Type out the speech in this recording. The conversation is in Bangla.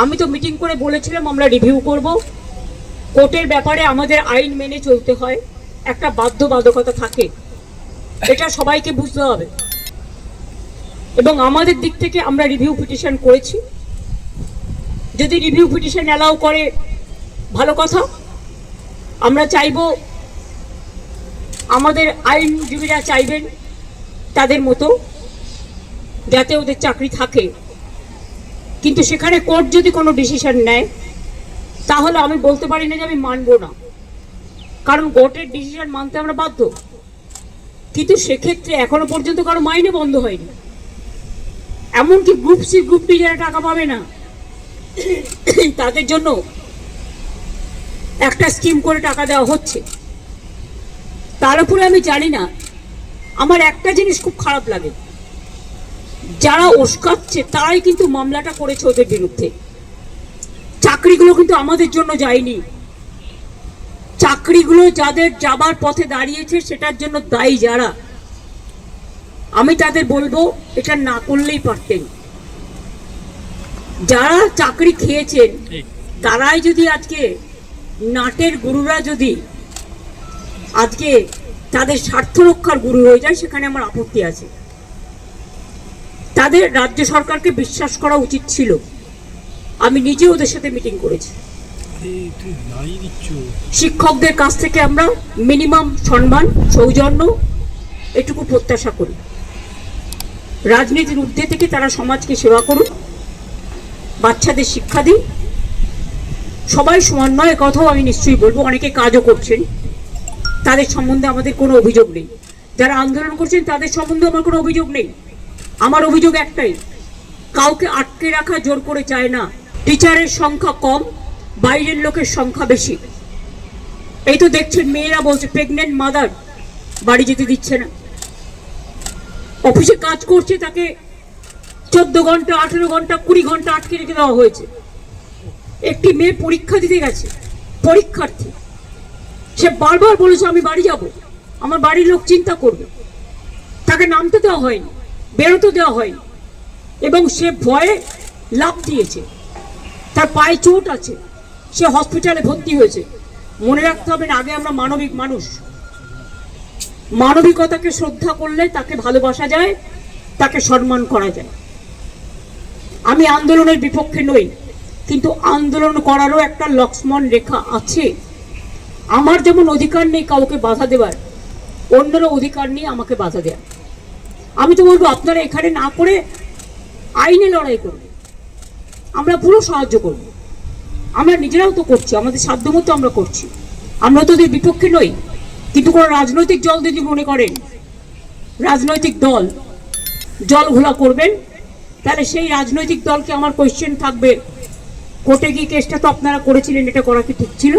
আমি তো মিটিং করে বলেছিলাম, আমরা রিভিউ করব। কোর্টের ব্যাপারে আমাদের আইন মেনে চলতে হয়। একটা বাধ্যবাধকতা থাকে। এটা সবাইকে বুঝতে হবে। এবং আমাদের দিক থেকে আমরা রিভিউ পিটিশন করেছি। যদি রিভিউ পিটিশন অ্যালাউ করে, ভালো কথা। আমরা চাইব আমাদের আইনজীবীরা চাইবেন তাদের মতো, যাতে ওদের চাকরি থাকে। কিন্তু সেখানে কোর্ট যদি কোনো ডিসিশন নেয়, তাহলে আমি বলতে পারি না যে আমি মানবো না। কারণ কোর্টের ডিসিশন মানতে আমরা বাধ্য। কিন্তু সেক্ষেত্রে এখনও পর্যন্ত কারও মাইনে বন্ধ হয়নি। এমনকি গ্রুপ সি গ্রুপ ডি যারা টাকা পাবে না, তাদের জন্য একটা স্কিম করে টাকা দেওয়া হচ্ছে। তার উপরে আমি জানি না। আমার একটা জিনিস খুব খারাপ লাগে। যারা উস্কাচ্ছে তারাই কিন্তু মামলাটা করেছে ওদের বিরুদ্ধে। চাকরিগুলো কিন্তু আমাদের জন্য যায়নি। চাকরিগুলো যাদের যাবার পথে দাঁড়িয়েছে সেটার জন্য দায়ী যারা। আমি তাদের বলব এটা না করলেই পারতেন। যারা চাকরি খেয়েছেন তারাই যদি আজকে নাটের গুরুরা যদি আজকে তাদের স্বার্থ রক্ষার গুরু হয়ে যায় সেখানে আমার আপত্তি আছে। তাদের রাজ্য সরকারকে বিশ্বাস করা উচিত ছিল। আমি নিজে ওদের সাথে মিটিং করেছি। শিক্ষকদের কাছ থেকে আমরা মিনিমাম সম্মান সৌজন্য এটুকু প্রত্যাশা করি। রাজনীতির ঊর্ধ্বে থেকে তারা সমাজকে সেবা করুন বাচ্চাদের শিক্ষা দিন সবাই সমান নয় কথাও আমি নিশ্চয়ই বলব অনেকে কাজও করছেন। তাদের সম্বন্ধে আমাদের কোনো অভিযোগ নেই। যারা আন্দোলন করছেন তাদের সম্বন্ধে আমার কোনো অভিযোগ নেই। আমার অভিযোগ একটাই, কাউকে আটকে রাখা জোর করে চায় না। টিচারের সংখ্যা কম, বাইরের লোকের সংখ্যা বেশি। এই তো দেখছেন মেয়েরা বলছে প্রেগনেন্ট মাদার বাড়ি যেতে দিচ্ছে না। অফিসে কাজ করছে, তাকে চোদ্দ ঘণ্টা, আঠেরো ঘণ্টা, কুড়ি ঘণ্টা আটকে রেখে দেওয়া হয়েছে। একটি মেয়ে পরীক্ষা দিতে গেছে, পরীক্ষার্থী। সে বারবার বলেছে, আমি বাড়ি যাব, আমার বাড়ির লোক চিন্তা করবে। তাকে নামতে দেওয়া হয়নি। বেরোতে দেওয়া হয়নি। এবং সে ভয়ে লাভ দিয়েছে। তার পায়ে চোট আছে। সে হসপিটালে ভর্তি হয়েছে। মনে রাখতে হবে না, আগে আমরা মানবিক মানুষ। মানবিকতাকে শ্রদ্ধা করলে তাকে ভালোবাসা যায়, তাকে সম্মান করা যায়। আমি আন্দোলনের বিপক্ষে নই, কিন্তু আন্দোলন করারও একটা লক্ষ্মণ রেখা আছে। আমার যেমন অধিকার নেই কাউকে বাধা দেওয়ার অন্যেরও অধিকার নেই আমাকে বাধা দেওয়ার আমি তো বলব, আপনারা এখানে না করে আইনে লড়াই করবে আমরা পুরো সাহায্য করব। আমরা নিজেরাও তো করছি, আমাদের সাধ্যমতো আমরা করছি। আমরা তো ওদের বিপক্ষে নই, কিন্তু কোনো রাজনৈতিক দল যদি মনে করেন, রাজনৈতিক দল জল ঘোলা করবেন, তাহলে সেই রাজনৈতিক দলকে আমার কোয়েশ্চেন থাকবে, কোর্টে গিয়ে কেসটা তো আপনারা করেছিলেন, এটা করা কি ঠিক ছিল?